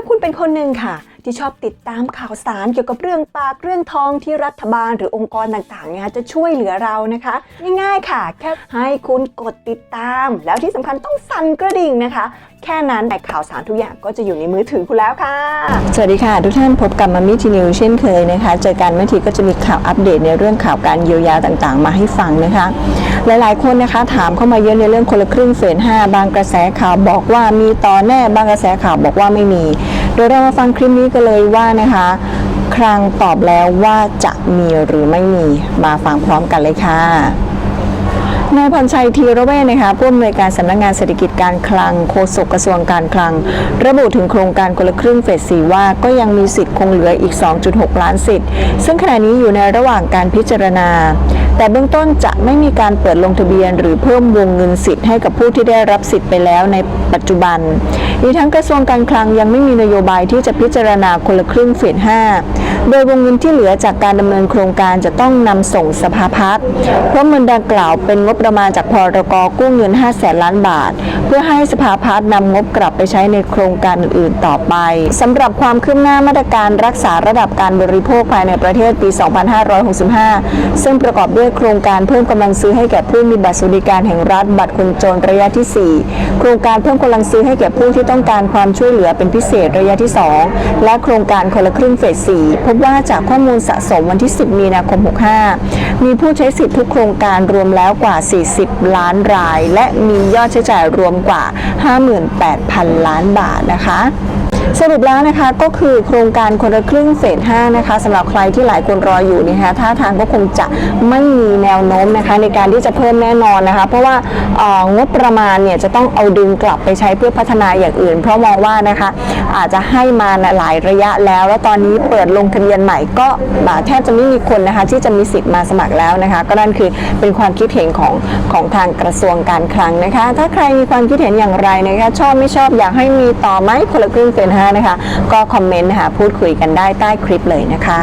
าคุณเป็นคนหนึ่งค่ะ ที่ชอบติดตามข่าวสารเกี่ยวกับเรื่องปากเรื่องทองที่รัฐบาลหรือองค์กรต่างๆเนี่ยจะช่วยเหลือเรานะคะ ง่ายๆค่ะ แค่ให้คุณกดติดตาม แล้วที่สำคัญต้องสั่นกระดิ่งนะคะ แค่นั้นแต่ข่าวสารทุกอย่างก็จะอยู่ในมือถือคุณแล้วค่ะ สวัสดีค่ะ ทุกท่านพบกับมามิทีนิวเช่นเคยนะคะ เจอกันเมื่อทีก็จะมีข่าวอัปเดตในเรื่องข่าวการเยียวยาต่างๆ มาให้ฟังนะคะ หลายๆ คนนะคะถามเข้ามาเยอะในเรื่องคนละครึ่งเฟส5บางกระแสข่าวบอกว่ามีต่อแน่บางกระแสข่าวบอกว่าไม่มี โดยเรามาฟังคลิปนี้กันเลยว่านะคะครังตอบแล้วว่าจะมีหรือไม่มีมาฟังพร้อมกันเลยค่ะนายพรชัยธีระเวชนะคะผู้อำนวยการสำนักงานเศรษฐกิจการคลังโฆษกกระทรวงการคลัง ระบุถึงโครงการคนละครึ่งเฟส4ว่าก็ยังมีสิทธิ์คงเหลืออีก 2.6 ล้านสิทธิ์ ซึ่งขณะนี้อยู่ในระหว่างการพิจารณา แต่เบื้องต้นจะไม่มีการเปิดลงทะเบียน หรือเพิ่มวงเงินสิทธิ์ให้กับผู้ที่ได้รับสิทธิ์ไปแล้วในปัจจุบัน อีกทั้งกระทรวงการคลังยังไม่มีนโยบายที่จะพิจารณาคนละครึ่งเฟส5โดยวงเงินที่เหลือจากการดำเนินโครงการจะต้องนำส่งสภาพัฒน์เพราะเงินดังกล่าวเป็นงบประมาณจากพรกกู้เงิน 5 แสนล้านบาท เพื่อให้สภาพัฒน์นำงบกลับไปใช้ในโครงการอื่นๆต่อไปสำหรับความคืบหน้ามาตรการรักษาระดับการบริโภคภายในประเทศปี 2565 ซึ่งประกอบด้วยโครงการเพิ่มกำลังซื้อให้แก่ผู้มีบัตรสวัสดิการแห่งรัฐบัตรคนจนระยะที่ 4 โครงการเพิ่มกำลังซื้อให้แก่ผู้ที่ต้องการความช่วยเหลือเป็นพิเศษระยะที่ 2 และโครงการคนละครึ่งเฟส 4 พบว่าจากข้อมูลสะสมวันที่ 10 มีนาคม 65 มีผู้ใช้สิทธิ์ทุกโครงการรวมแล้วกว่า 40 ล้านราย และมียอดใช้จ่ายรวมกว่า 58,000 ล้านบาทนะคะ สรุปแล้วนะคะก็คือโครงการคนละครึ่งเฟส5นะคะสำหรับใครที่หลายคนรออยู่นะคะท่าทางก็คงจะไม่มีแนวโน้มนะคะในการที่จะเพิ่มแน่นอนนะคะเพราะว่างบประมาณเนี่ยจะต้องเอาดึงกลับไปใช้เพื่อพัฒนาอย่างอื่น เพราะมองว่านะคะอาจจะให้มาหลายระยะแล้ว แล้วตอนนี้เปิดลงทะเบียนใหม่ก็แทบจะไม่มีคนนะคะที่จะมีสิทธิ์มาสมัครแล้วนะคะ ก็นั่นคือเป็นความคิดเห็นของของทางกระทรวงการคลังนะคะ ถ้าใครมีความคิดเห็นอย่างไรนะคะชอบไม่ชอบอยากให้มีต่อไหมคนละครึ่งเฟส5 นะคะ ก็คอมเมนต์นะคะพูดคุยกันได้ใต้คลิปเลยนะคะ